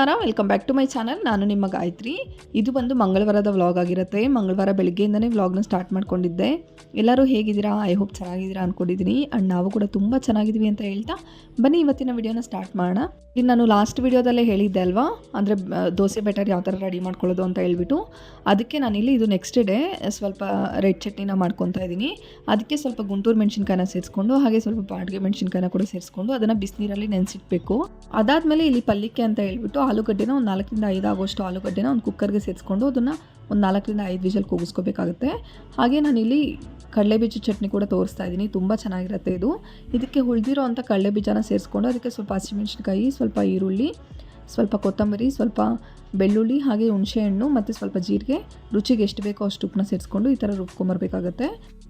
ನಮಸ್ಕಾರ welcome back to my channel ನಾನು ನಿಮ್ಮ ಗಾಯತ್ರಿ. ಇದು ಬಂದು ಮಂಗಳವಾರದ ವ್ಲಾಗ್ ಆಗಿರುತ್ತೆ. ಮಂಗಳವಾರ ಬೆಳಗ್ಗೆಯಿಂದನೇ ವ್ಲಾಗ್ನ ಸ್ಟಾರ್ಟ್ ಮಾಡ್ಕೊಂಡಿದ್ದೆ. ಎಲ್ಲರೂ ಹೇಗಿದ್ದೀರಾ? ಐ ಹೋಪ್ ಚೆನ್ನಾಗಿದ್ದೀರಾ ಅಂದ್ಕೊಂಡಿದ್ದೀನಿ ಆ್ಯಂಡ್ ನಾವು ಕೂಡ ತುಂಬ ಚೆನ್ನಾಗಿದ್ದೀವಿ ಅಂತ ಹೇಳ್ತಾ ಬನ್ನಿ ಇವತ್ತಿನ ವಿಡಿಯೋನ ಸ್ಟಾರ್ಟ್ ಮಾಡೋಣ. ಇಲ್ಲಿ ನಾನು ಲಾಸ್ಟ್ ವಿಡಿಯೋದಲ್ಲೇ ಹೇಳಿದ್ದೆ ಅಲ್ವಾ? ಅಂದರೆ ದೋಸೆ ಬೆಟರ್ ಯಾವ ಥರ ರೆಡಿ ಮಾಡ್ಕೊಳ್ಳೋದು ಅಂತ ಹೇಳ್ಬಿಟ್ಟು. ಅದಕ್ಕೆ ನಾನಿಲ್ಲಿ ಇದು ನೆಕ್ಸ್ಟ್ ಡೇ ಸ್ವಲ್ಪ ರೆಡ್ ಚಟ್ನಿನ ಮಾಡ್ಕೊತಾ ಇದ್ದೀನಿ. ಅದಕ್ಕೆ ಸ್ವಲ್ಪ ಗುಂಟೂರು ಮೆಣಸಿನ್ಕಾಯಿನ ಸೇರಿಸ್ಕೊಂಡು, ಹಾಗೆ ಸ್ವಲ್ಪ ಬಾಡಿಗೆ ಮೆಣಸಿನ್ಕಾಯಿನ ಕೂಡ ಸೇರಿಸ್ಕೊಂಡು ಅದನ್ನು ಬಿಸಿನೀರಲ್ಲಿ ನೆನೆಸಿಟ್ಬೇಕು ಅದಾದಮೇಲೆ ಇಲ್ಲಿ ಪಲ್ಲಿಕೆ ಅಂತ ಹೇಳ್ಬಿಟ್ಟು ಆಲೂಗಡ್ಡೆನ ಒಂದು ನಾಲ್ಕರಿಂದ ಐದು ಆಗೋಷ್ಟು ಆಲೂಗಡ್ಡೆನ ಒಂದು ಕುಕ್ಕರ್ಗೆ ಸೇರಿಸ್ಕೊಂಡು ಅದನ್ನು ಒಂದು ನಾಲ್ಕರಿಂದ ಐದು ವಿಷಲ್ ಕೂಗಿಸ್ಕೋಬೇಕಾಗುತ್ತೆ. ಹಾಗೆ ನಾನಿಲ್ಲಿ ಕಡಲೆಬೀಜ ಚಟ್ನಿ ಕೂಡ ತೋರಿಸ್ತಾ ಇದ್ದೀನಿ. ತುಂಬ ಚೆನ್ನಾಗಿರುತ್ತೆ ಇದು. ಇದಕ್ಕೆ ಉಳಿದಿರೋ ಅಂಥ ಕಡಲೆಬೀಜನ ಸೇರಿಸ್ಕೊಂಡು ಅದಕ್ಕೆ ಸ್ವಲ್ಪ ಹಸಿಮೆಣ್ಸಿನ್ಕಾಯಿ, ಸ್ವಲ್ಪ ಈರುಳ್ಳಿ, ಸ್ವಲ್ಪ ಕೊತ್ತಂಬರಿ, ಸ್ವಲ್ಪ ಬೆಳ್ಳುಳ್ಳಿ ಹಾಗೆ ಹುಣಸೆಹಣ್ಣು ಮತ್ತು ಸ್ವಲ್ಪ ಜೀರಿಗೆ. ರುಚಿಗೆ ಎಷ್ಟು ಬೇಕೋ ಅಷ್ಟು ಉಪ್ಪನ್ನ ಸೇರಿಸ್ಕೊಂಡು ಈ ಥರ ರುಬ್ಕೊಂಬರ್ಬೇಕಾಗತ್ತೆ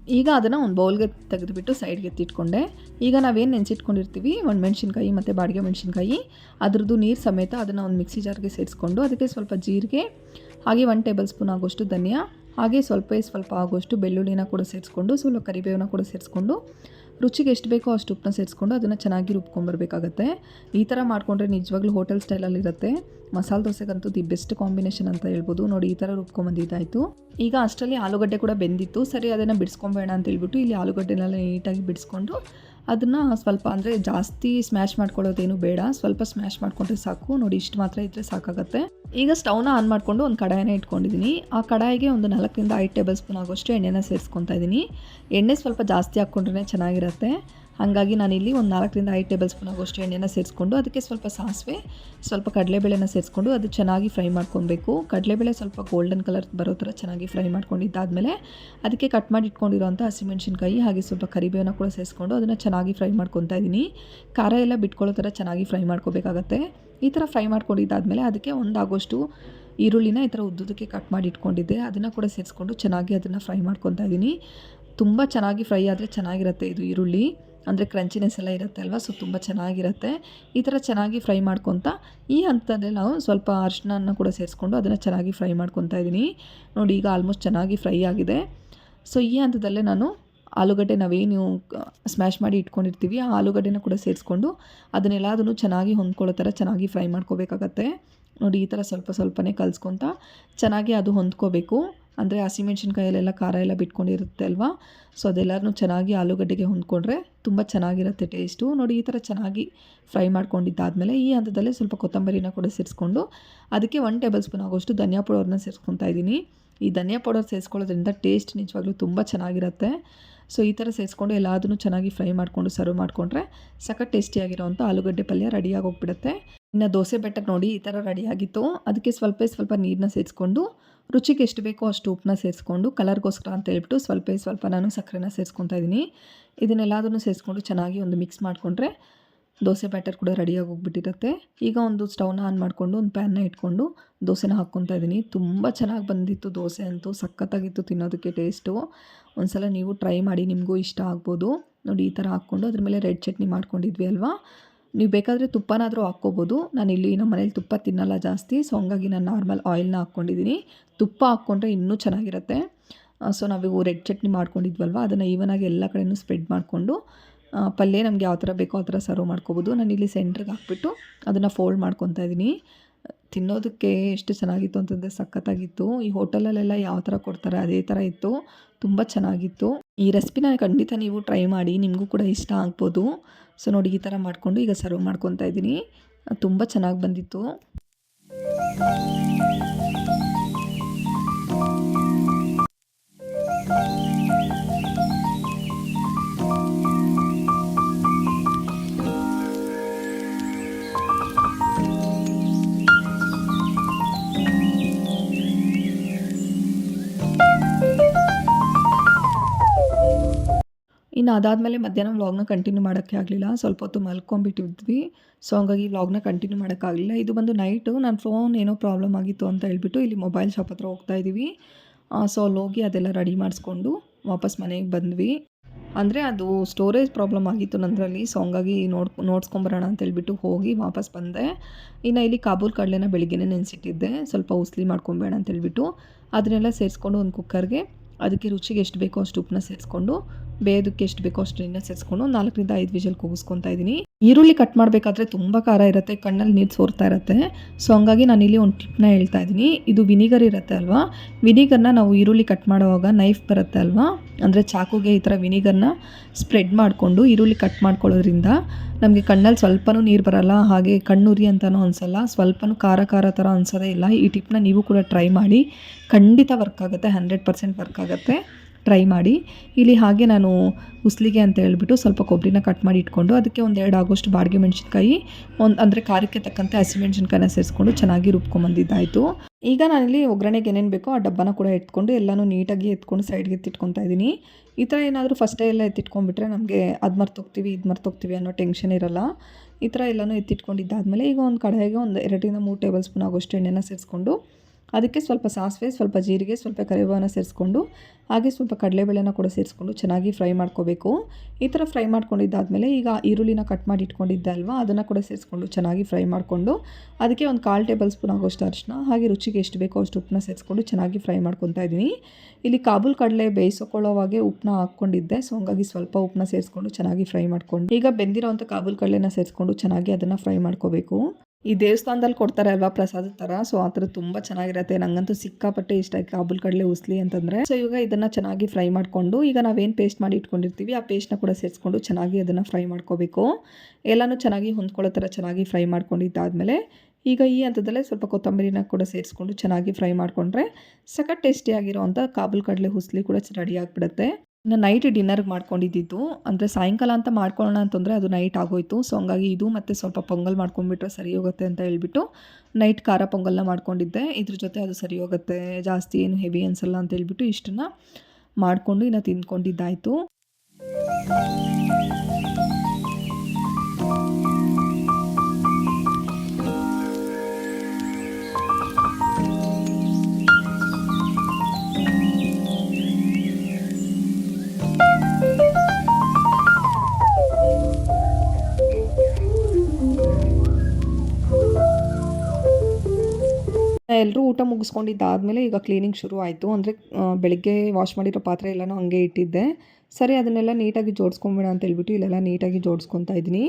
ಈಗ ಅದನ್ನು ಒಂದು ಬೌಲ್ಗೆ ತೆಗೆದುಬಿಟ್ಟು ಸೈಡ್ಗೆ ಎತ್ತಿಟ್ಕೊಂಡೆ. ಈಗ ನಾವೇನು ನೆನೆಸಿಟ್ಕೊಂಡಿರ್ತೀವಿ, ಒಂದು ಮೆಣಸಿನ್ಕಾಯಿ ಮತ್ತು ಬಾಡಿಗೆ ಮೆಣಸಿನ್ಕಾಯಿ. ಅದ್ರದ್ದು ನೀರು ಸಮೇತ ಅದನ್ನು ಒಂದು ಮಿಕ್ಸಿ ಜಾರ್ಗೆ ಸೇರಿಸ್ಕೊಂಡು ಅದಕ್ಕೆ ಸ್ವಲ್ಪ ಜೀರಿಗೆ, ಹಾಗೆ ಒನ್ ಟೇಬಲ್ ಸ್ಪೂನ್ ಆಗೋಷ್ಟು ಧನಿಯಾ, ಹಾಗೆ ಸ್ವಲ್ಪ ಸ್ವಲ್ಪ ಆಗೋಷ್ಟು ಬೆಳ್ಳುಳ್ಳಿನ ಕೂಡ ಸೇರಿಸ್ಕೊಂಡು, ಸ್ವಲ್ಪ ಕರಿಬೇವನ್ನ ಕೂಡ ಸೇರಿಸ್ಕೊಂಡು ರುಚಿಗೆ ಎಷ್ಟು ಬೇಕೋ ಅಷ್ಟು ಉಪ್ಪನ್ನ ಸೇರಿಸ್ಕೊಂಡು ಅದನ್ನು ಚೆನ್ನಾಗಿ ರುಬ್ಕೊಂಬರ್ಬೇಕಾಗತ್ತೆ ಈ ಥರ ಮಾಡಿಕೊಂಡ್ರೆ ನಿಜವಾಗ್ಲೂ ಹೋಟೆಲ್ ಸ್ಟೈಲಲ್ಲಿರುತ್ತೆ ಮಸಾಲೆ ದೋಸೆಗಂತೂ ದಿ ಬೆಸ್ಟ್ ಕಾಂಬಿನೇಷನ್ ಅಂತ ಹೇಳ್ಬೋದು. ನೋಡಿ, ಈ ಥರ ರುಬ್ಕೊಂಬಂದಿದ್ದಾಯಿತು ಈಗ ಅಷ್ಟರಲ್ಲಿ ಆಲೂಗಡ್ಡೆ ಕೂಡ ಬೆಂದಿತ್ತು. ಸರಿ, ಅದನ್ನು ಬಿಡಿಸ್ಕೊಂಬೇಡ ಅಂತ ಹೇಳ್ಬಿಟ್ಟು ಇಲ್ಲಿ ಆಲೂಗಡ್ಡೆನೆಲ್ಲ ನೀಟಾಗಿ ಬಿಡಿಸ್ಕೊಂಡು ಅದನ್ನು ಸ್ವಲ್ಪ ಅಂದರೆ ಜಾಸ್ತಿ ಸ್ಮ್ಯಾಶ್ ಮಾಡ್ಕೊಳ್ಳೋದೇನು ಬೇಡ. ಸ್ವಲ್ಪ ಸ್ಮ್ಯಾಶ್ ಮಾಡ್ಕೊಂಡ್ರೆ ಸಾಕು. ನೋಡಿ, ಇಷ್ಟು ಮಾತ್ರ ಇದ್ದರೆ ಸಾಕಾಗುತ್ತೆ. ಈಗ ಸ್ಟವ್ನ ಆನ್ ಮಾಡಿಕೊಂಡು ಒಂದು ಕಡಾಯಿನ ಇಟ್ಕೊಂಡಿದ್ದೀನಿ ಆ ಕಡಾಯಿಗೆ ಒಂದು ನಾಲ್ಕರಿಂದ ಐದು ಟೇಬಲ್ ಸ್ಪೂನ್ ಆಗೋಷ್ಟು ಎಣ್ಣೆನ ಸೇರಿಸ್ಕೊತಾ ಇದ್ದೀನಿ ಎಣ್ಣೆ ಸ್ವಲ್ಪ ಜಾಸ್ತಿ ಹಾಕ್ಕೊಂಡ್ರೆ ಚೆನ್ನಾಗಿರುತ್ತೆ. ಹಾಗಾಗಿ ಇಲ್ಲಿ ಒಂದು ನಾಲ್ಕರಿಂದ ಐದು ಟೇಬಲ್ ಸ್ಪೂನ್ ಆಗೋಷ್ಟು ಎಣ್ಣೆನ ಸೇರಿಸ್ಕೊಂಡು ಅದಕ್ಕೆ ಸ್ವಲ್ಪ ಸಾಸಿವೆ, ಸ್ವಲ್ಪ ಕಡಲೆಬೇಳೆನ ಸೇರಿಸ್ಕೊಂಡು ಅದು ಚೆನ್ನಾಗಿ ಫ್ರೈ ಮಾಡ್ಕೊಬೇಕು. ಕಡಲೆಬೇಳೆ ಸ್ವಲ್ಪ ಗೋಲ್ಡನ್ ಕಲರ್ ಬರೋ ಥರ ಚೆನ್ನಾಗಿ ಫ್ರೈ ಮಾಡ್ಕೊಂಡಿದ್ದಾದಮೇಲೆ ಅದಕ್ಕೆ ಕಟ್ ಮಾಡಿ ಇಟ್ಕೊಂಡಿರೋಂಥ ಹಸಿಮೆಣ್ಸಿನ್ಕಾಯಿ ಹಾಗೆ ಸ್ವಲ್ಪ ಕರಿಬೇವನ್ನ ಕೂಡ ಸೇರಿಸ್ಕೊಂಡು ಅದನ್ನು ಚೆನ್ನಾಗಿ ಫ್ರೈ ಮಾಡ್ಕೊತಾ ಇದ್ದೀನಿ ಖಾರ ಎಲ್ಲ ಬಿಟ್ಕೊಳ್ಳೋ ಥರ ಚೆನ್ನಾಗಿ ಫ್ರೈ ಮಾಡ್ಕೋಬೇಕಾಗತ್ತೆ. ಈ ಥರ ಫ್ರೈ ಮಾಡ್ಕೊಂಡಿದ್ದಾದಮೇಲೆ ಅದಕ್ಕೆ ಒಂದಾಗೋಷ್ಟು ಈರುಳ್ಳಿನ ಈ ಥರ ಉದ್ದುದಕ್ಕೆ ಕಟ್ ಮಾಡಿ ಇಟ್ಕೊಂಡಿದ್ದೆ. ಅದನ್ನು ಕೂಡ ಸೇರಿಸ್ಕೊಂಡು ಚೆನ್ನಾಗಿ ಅದನ್ನು ಫ್ರೈ ಮಾಡ್ಕೊತಾ ಇದ್ದೀನಿ ತುಂಬ ಚೆನ್ನಾಗಿ ಫ್ರೈ ಆದರೆ ಚೆನ್ನಾಗಿರುತ್ತೆ ಇದು ಈರುಳ್ಳಿ. ಅಂದರೆ ಕ್ರಂಚಿನೆಸ್ ಎಲ್ಲ ಇರುತ್ತೆ ಅಲ್ವಾ? ಸೊ ತುಂಬ ಚೆನ್ನಾಗಿರುತ್ತೆ. ಈ ಥರ ಚೆನ್ನಾಗಿ ಫ್ರೈ ಮಾಡ್ಕೊತ ಈ ಹಂತದಲ್ಲಿ ನಾವು ಸ್ವಲ್ಪ ಅರಿಶಿನ ಕೂಡ ಸೇರಿಸ್ಕೊಂಡು ಅದನ್ನು ಚೆನ್ನಾಗಿ ಫ್ರೈ ಮಾಡ್ಕೊತಾ ಇದ್ದೀನಿ ನೋಡಿ, ಈಗ ಆಲ್ಮೋಸ್ಟ್ ಚೆನ್ನಾಗಿ ಫ್ರೈ ಆಗಿದೆ. ಸೊ ಈ ಹಂತದಲ್ಲೇ ನಾನು ಆಲೂಗಡ್ಡೆ ನಾವೇನು ಸ್ಮ್ಯಾಶ್ ಮಾಡಿ ಇಟ್ಕೊಂಡಿರ್ತೀವಿ, ಆ ಆಲೂಗಡ್ಡೆನ ಕೂಡ ಸೇರಿಸ್ಕೊಂಡು ಅದನ್ನೆಲ್ಲ ಅದನ್ನು ಚೆನ್ನಾಗಿ ಹೊಂದ್ಕೊಳ್ಳೋ ಥರ ಚೆನ್ನಾಗಿ ಫ್ರೈ ಮಾಡ್ಕೋಬೇಕಾಗತ್ತೆ. ನೋಡಿ, ಈ ಥರ ಸ್ವಲ್ಪ ಸ್ವಲ್ಪನೇ ಕಲಿಸ್ಕೊತ ಚೆನ್ನಾಗಿ ಅದು ಹೊಂದ್ಕೋಬೇಕು. ಅಂದರೆ ಹಸಿಮೆಣ್ಸಿನ್ಕಾಯಲ್ಲೆಲ್ಲ ಖಾರ ಎಲ್ಲ ಬಿಟ್ಕೊಂಡಿರುತ್ತೆ ಅಲ್ವಾ? ಸೊ ಅದೆಲ್ಲನೂ ಚೆನ್ನಾಗಿ ಆಲೂಗಡ್ಡೆಗೆ ಹೊಂದ್ಕೊಂಡ್ರೆ ತುಂಬ ಚೆನ್ನಾಗಿರುತ್ತೆ ಟೇಸ್ಟು. ನೋಡಿ, ಈ ಥರ ಚೆನ್ನಾಗಿ ಫ್ರೈ ಮಾಡ್ಕೊಂಡಿದ್ದಾದಮೇಲೆ ಈ ಹಂತದಲ್ಲೇ ಸ್ವಲ್ಪ ಕೊತ್ತಂಬರಿನ ಕೂಡ ಸೇರಿಸ್ಕೊಂಡು ಅದಕ್ಕೆ ಒನ್ ಟೇಬಲ್ ಸ್ಪೂನ್ ಆಗೋಷ್ಟು ಧನಿಯಾ ಪೌಡರ್ನ ಸೇರಿಸ್ಕೊತಾ ಇದ್ದೀನಿ. ಈ ಧನಿಯಾ ಪೌಡರ್ ಸೇರಿಸ್ಕೊಳ್ಳೋದ್ರಿಂದ ಟೇಸ್ಟ್ ನಿಜವಾಗ್ಲೂ ತುಂಬ ಚೆನ್ನಾಗಿರುತ್ತೆ. ಸೊ ಈ ಥರ ಸೇರಿಸ್ಕೊಂಡು ಎಲ್ಲದನ್ನು ಚೆನ್ನಾಗಿ ಫ್ರೈ ಮಾಡಿಕೊಂಡು ಸರ್ವ್ ಮಾಡಿಕೊಂಡ್ರೆ ಸಖತ್ ಟೇಸ್ಟಿಯಾಗಿರೋವಂಥ ಆಲೂಗಡ್ಡೆ ಪಲ್ಯ ರೆಡಿಯಾಗಿ ಹೋಗ್ಬಿಡುತ್ತೆ. ಇನ್ನು ದೋಸೆ ಬೆಟ್ಟಕ್ಕೆ ನೋಡಿ ಈ ಥರ ರೆಡಿಯಾಗಿತ್ತು. ಅದಕ್ಕೆ ಸ್ವಲ್ಪ ಸ್ವಲ್ಪ ನೀರನ್ನ ಸೇರಿಸ್ಕೊಂಡು ರುಚಿಗೆ ಎಷ್ಟು ಬೇಕೋ ಅಷ್ಟು ಉಪ್ಪನ್ನ ಸೇರಿಸ್ಕೊಂಡು ಕಲರ್ಗೋಸ್ಕರ ಅಂತ ಹೇಳ್ಬಿಟ್ಟು ಸ್ವಲ್ಪ ಸ್ವಲ್ಪ ನಾನು ಸಕ್ಕರೆನ ಸೇರಿಸ್ಕೊತಾ ಇದ್ದೀನಿ ಇದನ್ನೆಲ್ಲದನ್ನು ಸೇರಿಸ್ಕೊಂಡು ಚೆನ್ನಾಗಿ ಒಂದು ಮಿಕ್ಸ್ ಮಾಡಿಕೊಂಡ್ರೆ ದೋಸೆ ಬ್ಯಾಟರ್ ಕೂಡ ರೆಡಿಯಾಗಿ ಹೋಗ್ಬಿಟ್ಟಿರುತ್ತೆ. ಈಗ ಒಂದು ಸ್ಟವ್ನ ಆನ್ ಮಾಡಿಕೊಂಡು ಒಂದು ಪ್ಯಾನ್ನ ಇಟ್ಕೊಂಡು ದೋಸೆನ ಹಾಕ್ಕೊತಾ ಇದ್ದೀನಿ ತುಂಬ ಚೆನ್ನಾಗಿ ಬಂದಿತ್ತು ದೋಸೆ ಅಂತೂ. ಸಖತ್ತಾಗಿತ್ತು ತಿನ್ನೋದಕ್ಕೆ ಟೇಸ್ಟು ಒಂದ್ಸಲ ನೀವು ಟ್ರೈ ಮಾಡಿ ನಿಮಗೂ ಇಷ್ಟ ಆಗ್ಬೋದು. ನೋಡಿ ಈ ಥರ ಹಾಕ್ಕೊಂಡು ಅದ್ರ ಮೇಲೆ ರೆಡ್ ಚಟ್ನಿ ಮಾಡ್ಕೊಂಡಿದ್ವಿ ಅಲ್ವಾ? ನೀವು ಬೇಕಾದರೆ ತುಪ್ಪನಾದರೂ ಹಾಕ್ಕೋಬೋದು. ನಾನು ಇಲ್ಲಿ ನಮ್ಮ ಮನೇಲಿ ತುಪ್ಪ ತಿನ್ನಲ್ಲ ಜಾಸ್ತಿ ಸೊ ಹಂಗಾಗಿ ನಾನು ನಾರ್ಮಲ್ ಆಯಿಲ್ನ ಹಾಕ್ಕೊಂಡಿದ್ದೀನಿ. ತುಪ್ಪ ಹಾಕ್ಕೊಂಡ್ರೆ ಇನ್ನೂ ಚೆನ್ನಾಗಿರುತ್ತೆ. ಸೊ ನಾವು ರೆಡ್ ಚಟ್ನಿ ಮಾಡ್ಕೊಂಡಿದ್ವಲ್ವ, ಅದನ್ನು ಈವನಾಗಿ ಎಲ್ಲ ಕಡೆಯೂ ಸ್ಪ್ರೆಡ್ ಮಾಡಿಕೊಂಡು ಪಲ್ಯ ನಮಗೆ ಯಾವ ಥರ ಬೇಕೋ ಆ ಥರ ಸರ್ವ್ ಮಾಡ್ಕೋಬೋದು. ನಾನು ಇಲ್ಲಿ ಸೆಂಟ್ರಿಗೆ ಹಾಕ್ಬಿಟ್ಟು ಅದನ್ನು ಫೋಲ್ಡ್ ಮಾಡ್ಕೊತಾ ಇದ್ದೀನಿ ತಿನ್ನೋದಕ್ಕೆ ಎಷ್ಟು ಚೆನ್ನಾಗಿತ್ತು ಅಂತಂದರೆ ಸಖತ್ತಾಗಿತ್ತು. ಈ ಹೋಟೆಲಲ್ಲೆಲ್ಲ ಯಾವ ಥರ ಕೊಡ್ತಾರೆ, ಅದೇ ಥರ ಇತ್ತು. ತುಂಬ ಚೆನ್ನಾಗಿತ್ತು. ಈ ರೆಸಿಪಿನ ಖಂಡಿತ ನೀವು ಟ್ರೈ ಮಾಡಿ, ನಿಮಗೂ ಕೂಡ ಇಷ್ಟ ಆಗ್ಬೋದು. ಸೊ ನೋಡಿ, ಈ ಥರ ಮಾಡಿಕೊಂಡು ಈಗ ಸರ್ವ್ ಮಾಡ್ಕೊತಾ ಇದ್ದೀನಿ. ತುಂಬ ಚೆನ್ನಾಗಿ ಬಂದಿತ್ತು. ಇನ್ನು ಅದಾದಮೇಲೆ ಮಧ್ಯಾಹ್ನ ವ್ಲಾಗ್ನ ಕಂಟಿನ್ಯೂ ಮಾಡೋಕ್ಕೆ ಆಗಲಿಲ್ಲ. ಸ್ವಲ್ಪ ಹೊತ್ತು ಮಲ್ಕೊಂಬಿಟ್ಟಿದ್ವಿ ಸೊ ಹಂಗಾಗಿ ವ್ಲಾಗ್ನ ಕಂಟಿನ್ಯೂ ಮಾಡೋಕ್ಕಾಗಲಿಲ್ಲ ಇದು ಬಂದು ನೈಟು ನನ್ನ ಫೋನ್ ಏನೋ ಪ್ರಾಬ್ಲಮ್ ಆಗಿತ್ತು ಅಂತ ಹೇಳ್ಬಿಟ್ಟು ಇಲ್ಲಿ ಮೊಬೈಲ್ ಶಾಪ್ ಹತ್ರ ಹೋಗ್ತಾ ಇದ್ದೀವಿ. ಸೊ ಅಲ್ಲಿ ಹೋಗಿ ಅದೆಲ್ಲ ರೆಡಿ ಮಾಡಿಸ್ಕೊಂಡು ವಾಪಸ್ ಮನೆಗೆ ಬಂದ್ವಿ. ಅಂದರೆ ಅದು ಸ್ಟೋರೇಜ್ ಪ್ರಾಬ್ಲಮ್ ಆಗಿತ್ತು ನನ್ನದ್ರಲ್ಲಿ ಸೊ ಹಂಗಾಗಿ ನೋಡ್, ನೋಡ್ಸ್ಕೊಂಬರೋಣ ಅಂತ ಹೇಳ್ಬಿಟ್ಟು ಹೋಗಿ ವಾಪಸ್ ಬಂದೆ. ಇನ್ನು ಇಲ್ಲಿ ಕಾಬೂಲ್ ಕಡಲೆನ ಬೆಳಿಗ್ಗೆನೇ ನೆನೆಸಿಟ್ಟಿದ್ದೆ. ಸ್ವಲ್ಪ ಉಸ್ಲಿ ಮಾಡ್ಕೊಬೇಡ ಅಂತ ಹೇಳ್ಬಿಟ್ಟು. ಅದನ್ನೆಲ್ಲ ಸೇರಿಸ್ಕೊಂಡು ಒಂದು ಕುಕ್ಕರ್ಗೆ ಅದಕ್ಕೆ ರುಚಿಗೆ ಎಷ್ಟು ಬೇಕೋ ಅಷ್ಟು ಉಪ್ಪನ್ನ ಸೇರಿಸ್ಕೊಂಡು ಬೇಯೋದಕ್ಕೆ ಎಷ್ಟು ಬೇಕೋ ಅಷ್ಟು ನೀರನ್ನ ಸೇರಿಸ್ಕೊಂಡು ನಾಲ್ಕರಿಂದ ಐದು ವಿಜಲ್ ಕೂಗಿಸ್ಕೊತಾ ಇದ್ದೀನಿ. ಈರುಳ್ಳಿ ಕಟ್ ಮಾಡಬೇಕಾದ್ರೆ ತುಂಬ ಖಾರ ಇರುತ್ತೆ, ಕಣ್ಣಲ್ಲಿ ನೀರು ಸೋರ್ತಾ ಇರುತ್ತೆ. ಸೊ ಹಂಗಾಗಿ ನಾನು ಇಲ್ಲಿ ಒಂದು ಟಿಪ್ನ ಹೇಳ್ತಾ ಇದ್ದೀನಿ. ಇದು ವಿನಿಗರ್ ಇರುತ್ತೆ ಅಲ್ವಾ? ವಿನಿಗರ್ನ ನಾವು ಈರುಳ್ಳಿ ಕಟ್ ಮಾಡುವಾಗ ನೈಫ್ ಬರುತ್ತೆ ಅಲ್ವಾ? ಅಂದರೆ ಚಾಕುಗೆ ಈ ಥರ ವಿನಿಗರ್ನ ಸ್ಪ್ರೆಡ್ ಮಾಡಿಕೊಂಡು ಈರುಳ್ಳಿ ಕಟ್ ಮಾಡ್ಕೊಳ್ಳೋದ್ರಿಂದ ನಮಗೆ ಕಣ್ಣಲ್ಲಿ ಸ್ವಲ್ಪನೂ ನೀರು ಬರಲ್ಲ, ಹಾಗೆ ಕಣ್ಣುರಿ ಅಂತಲೂ ಅನಿಸಲ್ಲ, ಸ್ವಲ್ಪನೂ ಖಾರ ಖಾರ ಥರ ಅನಿಸೋದೇ ಇಲ್ಲ. ಈ ಟಿಪ್ನ ನೀವು ಕೂಡ ಟ್ರೈ ಮಾಡಿ. ಖಂಡಿತ ವರ್ಕ್ ಆಗುತ್ತೆ ಹಂಡ್ರೆಡ್ ಪರ್ಸೆಂಟ್ ವರ್ಕ್ ಆಗುತ್ತೆ. ಟ್ರೈ ಮಾಡಿ. ಇಲ್ಲಿ ಹಾಗೆ ನಾನು ಉಸ್ಲಿಗೆ ಅಂತ ಹೇಳ್ಬಿಟ್ಟು ಸ್ವಲ್ಪ ಕೊಬ್ಬರಿನ ಕಟ್ ಮಾಡಿ ಇಟ್ಕೊಂಡು ಅದಕ್ಕೆ ಒಂದು ಎರಡು ಆಗೋಷ್ಟು ಬಾಡಿಗೆ ಮೆಣಸಿನ್ಕಾಯಿ, ಒಂದು ಅಂದರೆ ಖಾರಕ್ಕೆ ತಕ್ಕಂತೆ ಹಸಿಮೆಣ್ಸಿನ್ಕಾಯಿನ ಸೇರಿಸ್ಕೊಂಡು ಚೆನ್ನಾಗಿ ರುಬ್ಕೊಂಬಂದಿದ್ದಾಯಿತು ಈಗ ನಾನಿಲ್ಲಿ ಒಗ್ಗರಣೆಗೆ ಏನೇನು ಬೇಕೋ ಆ ಡಬ್ಬನ ಕೂಡ ಎತ್ಕೊಂಡು ಎಲ್ಲನೂ ನೀಟಾಗಿ ಎತ್ಕೊಂಡು ಸೈಡ್ಗೆ ಎತ್ತಿಟ್ಕೊತಾ ಇದ್ದೀನಿ. ಈ ಥರ ಏನಾದರೂ ಫಸ್ಟೇ ಎಲ್ಲ ಎತ್ತಿಟ್ಕೊಂಡ್ಬಿಟ್ರೆ ನಮಗೆ ಅದು ಮರ್ತೋಗ್ತೀವಿ ಇದು ಮರ್ತೋಗ್ತೀವಿ ಅನ್ನೋ ಟೆನ್ಷನ್ ಇರಲ್ಲ. ಈ ಥರ ಎಲ್ಲನೂ ಎತ್ತಿಟ್ಕೊಂಡಿದ್ದಾದಮೇಲೆ ಈಗ ಒಂದು ಕಡೆಗೆ ಒಂದು ಎರಡರಿಂದ ಮೂರು ಟೇಬಲ್ ಸ್ಪೂನ್ ಆಗೋಷ್ಟು ಎಣ್ಣೆನ ಸೇರಿಸ್ಕೊಂಡು ಅದಕ್ಕೆ ಸ್ವಲ್ಪ ಸಾಸಿವೆ, ಸ್ವಲ್ಪ ಜೀರಿಗೆ, ಸ್ವಲ್ಪ ಕರಿಬೇವನ್ನ ಸೇರಿಸ್ಕೊಂಡು, ಹಾಗೆ ಸ್ವಲ್ಪ ಕಡಲೆಬೇಳೆನ ಕೂಡ ಸೇರಿಸ್ಕೊಂಡು ಚೆನ್ನಾಗಿ ಫ್ರೈ ಮಾಡ್ಕೋಬೇಕು. ಈ ಥರ ಫ್ರೈ ಮಾಡ್ಕೊಂಡಿದ್ದಾದಮೇಲೆ ಈಗ ಈರುಳ್ಳಿನ ಕಟ್ ಮಾಡಿ ಇಟ್ಕೊಂಡಿದ್ದೆ ಅಲ್ವಾ, ಅದನ್ನು ಕೂಡ ಸೇರಿಸ್ಕೊಂಡು ಚೆನ್ನಾಗಿ ಫ್ರೈ ಮಾಡಿಕೊಂಡು, ಅದಕ್ಕೆ ಒಂದು ಕಾಲು ಟೇಬಲ್ ಸ್ಪೂನ್ ಆಗೋಷ್ಟು ಅರಿಶಿನ, ಹಾಗೆ ರುಚಿಗೆ ಎಷ್ಟು ಬೇಕೋ ಅಷ್ಟು ಉಪ್ಪನ್ನ ಸೇರಿಸ್ಕೊಂಡು ಚೆನ್ನಾಗಿ ಫ್ರೈ ಮಾಡ್ಕೊತಾ ಇದ್ದೀನಿ. ಇಲ್ಲಿ ಕಾಬೂಲ್ ಕಡಲೆ ಬೇಯಿಸ್ಕೊಳ್ಳೋವಾಗೆ ಉಪ್ಪನ್ನ ಹಾಕ್ಕೊಂಡಿದ್ದೆ, ಸೊ ಹಂಗಾಗಿ ಸ್ವಲ್ಪ ಉಪ್ಪನ್ನ ಸೇರಿಸ್ಕೊಂಡು ಚೆನ್ನಾಗಿ ಫ್ರೈ ಮಾಡಿಕೊಂಡು, ಈಗ ಬೆಂದಿರೋವಂಥ ಕಾಬೂಲ್ ಕಡಲೆನ ಸೇರಿಸ್ಕೊಂಡು ಚೆನ್ನಾಗಿ ಅದನ್ನು ಫ್ರೈ ಮಾಡ್ಕೋಬೇಕು. ಈ ದೇವಸ್ಥಾನದಲ್ಲಿ ಕೊಡ್ತಾರೆ ಅಲ್ವಾ ಪ್ರಸಾದ ಥರ ಸೊ ಆ ಥರ ತುಂಬ ಚೆನ್ನಾಗಿರುತ್ತೆ. ನಂಗಂತೂ ಸಿಕ್ಕಾಪಟ್ಟೆ ಇಷ್ಟ ಕಾಬೂಲ್ ಕಡಲೆ ಉಸ್ಲಿ ಅಂತಂದರೆ. ಸೊ ಇವಾಗ ಇದನ್ನು ಚೆನ್ನಾಗಿ ಫ್ರೈ ಮಾಡಿಕೊಂಡು, ಈಗ ನಾವೇನು ಪೇಸ್ಟ್ ಮಾಡಿ ಇಟ್ಕೊಂಡಿರ್ತೀವಿ, ಆ ಪೇಸ್ಟ್ನ ಕೂಡ ಸೇರಿಸ್ಕೊಂಡು ಚೆನ್ನಾಗಿ ಅದನ್ನು ಫ್ರೈ ಮಾಡ್ಕೋಬೇಕು. ಎಲ್ಲನೂ ಚೆನ್ನಾಗಿ ಹೊಂದ್ಕೊಳ್ಳೋ ಥರ ಚೆನ್ನಾಗಿ ಫ್ರೈ ಮಾಡ್ಕೊಂಡಿದ್ದಾದಮೇಲೆ ಈಗ ಈ ಹಂತದಲ್ಲೇ ಸ್ವಲ್ಪ ಕೊತ್ತಂಬರಿನ ಕೂಡ ಸೇರಿಸ್ಕೊಂಡು ಚೆನ್ನಾಗಿ ಫ್ರೈ ಮಾಡಿಕೊಂಡ್ರೆ ಸಖತ್ ಟೇಸ್ಟಿಯಾಗಿರೋ ಅಂಥ ಕಾಬೂಲ್ ಕಡಲೆ ಉಸ್ಲಿ ಕೂಡ ರೆಡಿ ಆಗಿಬಿಡುತ್ತೆ. ಇನ್ನು ನೈಟ್ ಡಿನ್ನರ್ಗೆ ಮಾಡ್ಕೊಂಡಿದ್ದಿದ್ದು. ಅಂದರೆ ಸಾಯಂಕಾಲ ಅಂತ ಮಾಡ್ಕೊಳ್ಳೋಣ ಅಂತಂದರೆ ಅದು ನೈಟ್ ಆಗೋಯಿತು. ಸೊ ಹಂಗಾಗಿ ಇದು ಮತ್ತು ಸ್ವಲ್ಪ ಪೊಂಗಲ್ ಮಾಡ್ಕೊಂಡ್ಬಿಟ್ರೆ ಸರಿ ಹೋಗುತ್ತೆ ಅಂತ ಹೇಳ್ಬಿಟ್ಟು ನೈಟ್ ಖಾರ ಪೊಂಗಲ್ನ ಮಾಡ್ಕೊಂಡಿದ್ದೆ. ಇದ್ರ ಜೊತೆ ಅದು ಸರಿ ಹೋಗುತ್ತೆ, ಜಾಸ್ತಿ ಏನು ಹೆವಿ ಅನ್ಸಲ್ಲ ಅಂತ ಹೇಳ್ಬಿಟ್ಟು ಇಷ್ಟನ್ನು ಮಾಡಿಕೊಂಡು ಇನ್ನು ತಿಂದ್ಕೊಂಡಿದ್ದಾಯಿತು. ಎಲ್ಲರೂ ಊಟ ಮುಗಿಸ್ಕೊಂಡಿದ್ದಾದಮೇಲೆ ಈಗ ಕ್ಲೀನಿಂಗ್ ಶುರು ಆಯಿತು. ಅಂದರೆ ಬೆಳಗ್ಗೆ ವಾಶ್ ಮಾಡಿರೋ ಪಾತ್ರೆ ಎಲ್ಲನೂ ಹಂಗೆ ಇಟ್ಟಿದ್ದೆ. ಸರಿ, ಅದನ್ನೆಲ್ಲ ನೀಟಾಗಿ ಜೋಡಿಸ್ಕೊಂಬಿಡ ಅಂತ ಹೇಳ್ಬಿಟ್ಟು ಇಲ್ಲೆಲ್ಲ ನೀಟಾಗಿ ಜೋಡಿಸ್ಕೊತಾ ಇದ್ದೀನಿ.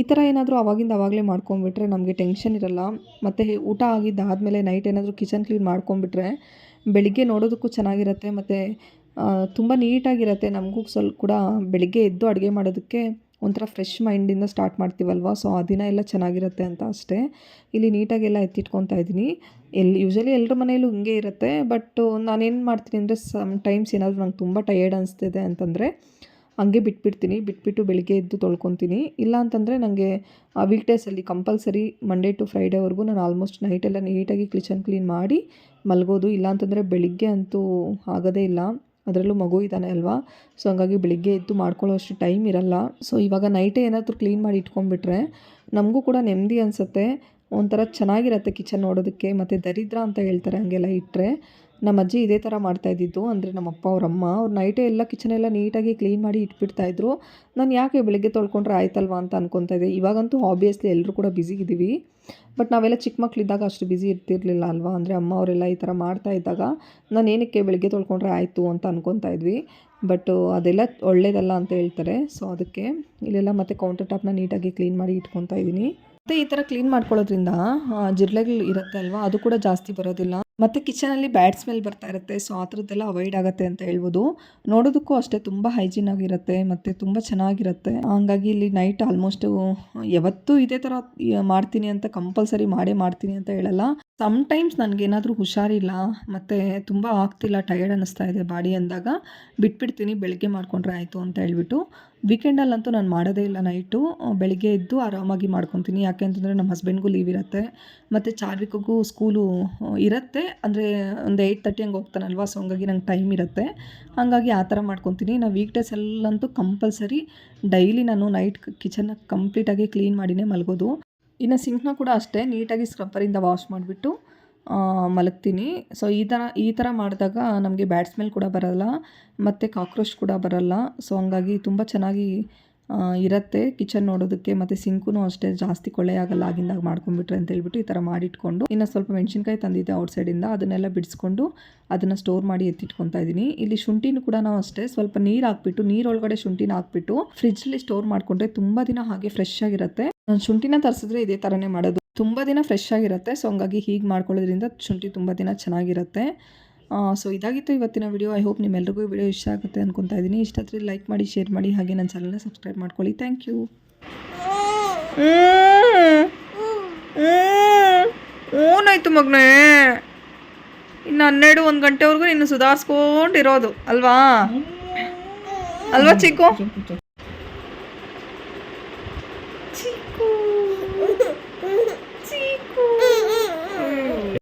ಈ ಥರ ಏನಾದರೂ ಅವಾಗಿಂದ ಅವಾಗಲೇ ಮಾಡ್ಕೊಂಬಿಟ್ರೆ ನಮಗೆ ಟೆನ್ಷನ್ ಇರಲ್ಲ. ಮತ್ತು ಊಟ ಆಗಿದ್ದಾದಮೇಲೆ ನೈಟ್ ಏನಾದರೂ ಕಿಚನ್ ಕ್ಲೀನ್ ಮಾಡ್ಕೊಂಬಿಟ್ರೆ ಬೆಳಿಗ್ಗೆ ನೋಡೋದಕ್ಕೂ ಚೆನ್ನಾಗಿರುತ್ತೆ. ಮತ್ತು ತುಂಬ ನೀಟಾಗಿರುತ್ತೆ. ನಮಗೂ ಸ್ವಲ್ಪ ಕೂಡ ಬೆಳಿಗ್ಗೆ ಎದ್ದು ಅಡುಗೆ ಮಾಡೋದಕ್ಕೆ ಒಂಥರ ಫ್ರೆಶ್ ಮೈಂಡಿಂದ ಸ್ಟಾರ್ಟ್ ಮಾಡ್ತೀವಲ್ವ? ಸೊ ಆ ದಿನ ಎಲ್ಲ ಚೆನ್ನಾಗಿರುತ್ತೆ ಅಂತ ಅಷ್ಟೇ. ಇಲ್ಲಿ ನೀಟಾಗೆಲ್ಲ ಎತ್ತಿಟ್ಕೊತಾ ಇದ್ದೀನಿ. ಎಲ್ಲಿ ಯೂಶಲಿ ಎಲ್ಲರ ಮನೆಯಲ್ಲೂ ಹಿಂಗೆ ಇರುತ್ತೆ ಬಟ್ ನಾನೇನು ಮಾಡ್ತೀನಿ ಅಂದರೆ ಸಮ್ ಟೈಮ್ಸ್ ಏನಾದರೂ ನಂಗೆ ತುಂಬ ಟಯರ್ಡ್ ಅನಿಸ್ತಿದೆ ಅಂತಂದರೆ ಹಂಗೆ ಬಿಟ್ಬಿಡ್ತೀನಿ, ಬಿಟ್ಬಿಟ್ಟು ಬೆಳಿಗ್ಗೆ ಎದ್ದು ತೊಳ್ಕೊತೀನಿ. ಇಲ್ಲ ಅಂತಂದರೆ ನನಗೆ ವೀಕ್ ಡೇಸಲ್ಲಿ ಕಂಪಲ್ಸರಿ ಮಂಡೇ ಟು ಫ್ರೈಡೇವರೆಗೂ ನಾನು ಆಲ್ಮೋಸ್ಟ್ ನೈಟೆಲ್ಲ ನೀಟಾಗಿ ಕಿಚನ್ ಕ್ಲೀನ್ ಮಾಡಿ ಮಲಗೋದು. ಇಲ್ಲ ಅಂತಂದರೆ ಬೆಳಿಗ್ಗೆ ಅಂತೂ ಆಗೋದೇ ಇಲ್ಲ, ಅದರಲ್ಲೂ ಮಗು ಇದ್ದಾನೆ ಅಲ್ವಾ ಸೊ ಹಂಗಾಗಿ ಬೆಳಿಗ್ಗೆ ಎದ್ದು ಮಾಡ್ಕೊಳ್ಳೋ ಅಷ್ಟು ಟೈಮ್ ಇರಲ್ಲ. ಸೊ ಇವಾಗ ನೈಟೇ ಏನಾದರೂ ಕ್ಲೀನ್ ಮಾಡಿ ಇಟ್ಕೊಂಡ್ಬಿಟ್ರೆ ನಮಗೂ ಕೂಡ ನೆಮ್ಮದಿ ಅನಿಸುತ್ತೆ. ಒಂಥರ ಚೆನ್ನಾಗಿರತ್ತೆ ಕಿಚನ್ ನೋಡೋದಕ್ಕೆ, ಮತ್ತು ದರಿದ್ರ ಅಂತ ಹೇಳ್ತಾರೆ ಹಂಗೆಲ್ಲ ಇಟ್ಟರೆ ನಮ್ಮ ಅಜ್ಜಿ ಇದೇ ಥರ ಮಾಡ್ತಾಯಿದ್ದಿದ್ದು ಅಂದರೆ ನಮ್ಮ ಅಪ್ಪ ಅವ್ರ ಅಮ್ಮ ಅವ್ರು ನೈಟೇ ಎಲ್ಲ ಕಿಚನೆಲ್ಲ ನೀಟಾಗಿ ಕ್ಲೀನ್ ಮಾಡಿ ಇಟ್ಬಿಡ್ತಾಯಿದ್ರು ನಾನು ಯಾಕೆ ಬೆಳಗ್ಗೆ ತೊಳ್ಕೊಂಡ್ರೆ ಆಯ್ತಲ್ವಾ ಅಂತ ಅನ್ಕೊತಾ ಇದ್ದೆ. ಇವಾಗಂತೂ ಆಬ್ವಿಯಸ್ಲಿ ಎಲ್ಲರೂ ಕೂಡ ಬ್ಯುಸಿ ಇದ್ದೀವಿ ಬಟ್ ನಾವೆಲ್ಲ ಚಿಕ್ಕ ಮಕ್ಕಳಿದ್ದಾಗ ಅಷ್ಟು ಬ್ಯುಸಿ ಇರ್ತಿರ್ಲಿಲ್ಲ ಅಲ್ವಾ? ಅಂದರೆ ಅಮ್ಮ ಅವರೆಲ್ಲ ಈ ಥರ ಮಾಡ್ತಾ ಇದ್ದಾಗ ನಾನು ಏನಕ್ಕೆ ಬೆಳಗ್ಗೆ ತೊಳ್ಕೊಂಡ್ರೆ ಆಯಿತು ಅಂತ ಅನ್ಕೊತಾ ಇದ್ವಿ. ಬಟ್ ಅದೆಲ್ಲ ಒಳ್ಳೇದಲ್ಲ ಅಂತ ಹೇಳ್ತಾರೆ. ಸೊ ಅದಕ್ಕೆ ಇಲ್ಲೆಲ್ಲ ಮತ್ತೆ ಕೌಂಟರ್ ಟಾಪ್ನ ನೀಟಾಗಿ ಕ್ಲೀನ್ ಮಾಡಿ ಇಟ್ಕೊತಾ ಇದ್ದೀನಿ. ಮತ್ತು ಈ ತರ ಕ್ಲೀನ್ ಮಾಡ್ಕೊಳ್ಳೋದ್ರಿಂದ ಜಿರ್ಲೆಗಳು ಇರುತ್ತೆ ಅಲ್ವಾ? ಅದು ಕೂಡ ಜಾಸ್ತಿ ಬರೋದಿಲ್ಲ. ಮತ್ತೆ ಕಿಚನ್ ಅಲ್ಲಿ ಬ್ಯಾಡ್ ಸ್ಮೆಲ್ ಬರ್ತಾ ಇರುತ್ತೆ. ಸೊ ಆ ಥರದ್ದೆಲ್ಲ ಅವಾಯ್ಡ್ ಆಗುತ್ತೆ ಅಂತ ಹೇಳ್ಬೋದು. ನೋಡೋದಕ್ಕೂ ಅಷ್ಟೇ ತುಂಬ ಹೈಜೀನ್ ಆಗಿರುತ್ತೆ, ಮತ್ತೆ ತುಂಬ ಚೆನ್ನಾಗಿರುತ್ತೆ. ಹಂಗಾಗಿ ಇಲ್ಲಿ ನೈಟ್ ಆಲ್ಮೋಸ್ಟ್ ಯಾವತ್ತೂ ಇದೇ ತರ ಮಾಡ್ತೀನಿ ಅಂತ ಕಂಪಲ್ಸರಿ ಮಾಡೇ ಮಾಡ್ತೀನಿ ಅಂತ ಹೇಳಲ್ಲ. ಸಮ್ಟೈಮ್ಸ್ ನನಗೇನಾದರೂ ಹುಷಾರಿಲ್ಲ, ಮತ್ತು ತುಂಬ ಆಗ್ತಿಲ್ಲ ಟಯರ್ಡ್ ಅನ್ನಿಸ್ತಾ ಇದೆ ಬಾಡಿ ಅಂದಾಗ, ಬಿಟ್ಬಿಡ್ತೀನಿ, ಬೆಳಗ್ಗೆ ಮಾಡ್ಕೊಂಡ್ರೆ ಆಯಿತು ಅಂತ ಹೇಳ್ಬಿಟ್ಟು ವೀಕೆಂಡಲ್ಲಂತೂ ನಾನು ಮಾಡೋದೇ ಇಲ್ಲ ನೈಟು ಬೆಳಗ್ಗೆ ಎದ್ದು ಆರಾಮಾಗಿ ಮಾಡ್ಕೊತೀನಿ, ಯಾಕೆ ಅಂತಂದರೆ ನಮ್ಮ ಹಸ್ಬೆಂಡ್ಗೂ ಲೀವ್ ಇರುತ್ತೆ, ಮತ್ತು ಚಾರ್ವಿಕಗೂ ಸ್ಕೂಲು ಇರುತ್ತೆ, ಅಂದರೆ ಒಂದು ಏಯ್ಟ್ ತರ್ಟಿ ಹಂಗೆ ಹೋಗ್ತಾನಲ್ವ ಸೊ ಹಂಗಾಗಿ ನಂಗೆ ಟೈಮ್ ಇರುತ್ತೆ. ಹಾಗಾಗಿ ಆ ಥರ ಮಾಡ್ಕೊತೀನಿ. ನಾವು ವೀಕ್ ಡೇಸ್ ಎಲ್ಲಂತೂ ಕಂಪಲ್ಸರಿ ಡೈಲಿ ನಾನು ನೈಟ್ ಕಿಚನ್ನ ಕಂಪ್ಲೀಟಾಗಿ ಕ್ಲೀನ್ ಮಾಡಿನೇ ಮಲಗೋದು. ಇನ್ನು ಸಿಂಕ್ನ ಕೂಡ ಅಷ್ಟೇ, ನೀಟಾಗಿ ಸ್ಕ್ರಬ್ಬರಿಂದ ವಾಶ್ ಮಾಡಿಬಿಟ್ಟು ಮಲಗ್ತೀನಿ. ಸೊ ಈ ಥರ ಈ ಥರ ಮಾಡಿದಾಗ ನಮಗೆ ಬ್ಯಾಡ್ ಸ್ಮೆಲ್ ಕೂಡ ಬರೋಲ್ಲ, ಮತ್ತು ಕಾಕ್ರೋಚ್ ಕೂಡ ಬರಲ್ಲ. ಸೊ ಹಂಗಾಗಿ ತುಂಬ ಚೆನ್ನಾಗಿ ಇರುತ್ತೆ. ಕಿಚನ್ ನೋಡೋದಕ್ಕೆ ಮತ್ತು ಸಿಂಕುನು ಅಷ್ಟೇ ಜಾಸ್ತಿ ಕೊಳೆ ಆಗಲ್ಲ, ಆಗಿಂದಾಗ ಮಾಡ್ಕೊಂಡ್ಬಿಟ್ರೆ ಅಂತ ಹೇಳ್ಬಿಟ್ಟು ಈ ಥರ ಮಾಡಿಟ್ಕೊಂಡು ಇನ್ನು ಸ್ವಲ್ಪ ಮೆಣಸಿನ್ಕಾಯಿ ತಂದಿದ್ದೆ ಔಟ್ ಸೈಡಿಂದ. ಅದನ್ನೆಲ್ಲ ಬಿಡಿಸ್ಕೊಂಡು ಅದನ್ನು ಸ್ಟೋರ್ ಮಾಡಿ ಎತ್ತಿಟ್ಕೊತಾ ಇದ್ದೀನಿ. ಇಲ್ಲಿ ಶುಂಠಿನೂ ಕೂಡ ನಾವು ಅಷ್ಟೇ ಸ್ವಲ್ಪ ನೀರು ಹಾಕ್ಬಿಟ್ಟು, ನೀರೊಳಗಡೆ ಶುಂಠಿನ ಹಾಕ್ಬಿಟ್ಟು ಫ್ರಿಜ್ಜಲ್ಲಿ ಸ್ಟೋರ್ ಮಾಡ್ಕೊಂಡ್ರೆ ತುಂಬ ದಿನ ಹಾಗೆ ಫ್ರೆಶ್ ಆಗಿರುತ್ತೆ. ನಾನು ಶುಂಠಿನ ತರಿಸಿದ್ರೆ ಇದೇ ಥರನೇ ಮಾಡೋದು. ತುಂಬ ದಿನ ಫ್ರೆಶ್ ಆಗಿರುತ್ತೆ, ಸೊ ಹಂಗಾಗಿ ಹೀಗೆ ಮಾಡ್ಕೊಳ್ಳೋದ್ರಿಂದ ಶುಂಠಿ ತುಂಬ ದಿನ ಚೆನ್ನಾಗಿರುತ್ತೆ. ಸೊ ಇದಾಗಿತ್ತು ಇವತ್ತಿನ ವಿಡಿಯೋ ಐ ಹೋಪ್ ನಿಮ್ಮೆಲ್ಲರಿಗೂ ವಿಡಿಯೋ ಇಷ್ಟ ಆಗುತ್ತೆ ಅನ್ಕೊತಾ ಇದ್ದೀನಿ ಇಷ್ಟ ಆದರೆ ಲೈಕ್ ಮಾಡಿ ಶೇರ್ ಮಾಡಿ ಹಾಗೆ ನನ್ನ ಚಾನಲ್ನ ಸಬ್ಸ್ಕ್ರೈಬ್ ಮಾಡ್ಕೊಳ್ಳಿ ಥ್ಯಾಂಕ್ ಯು ಓನಾಯ್ತು ಮಗನೇ ಇನ್ನು ಹನ್ನೆರಡು ಒಂದು ಗಂಟೆವರೆಗೂ ಇನ್ನು ಸುಧಾರಿಸ್ಕೊಂಡಿರೋದು ಅಲ್ವಾ ಅಲ್ವಾ ಚಿಕ್ಕು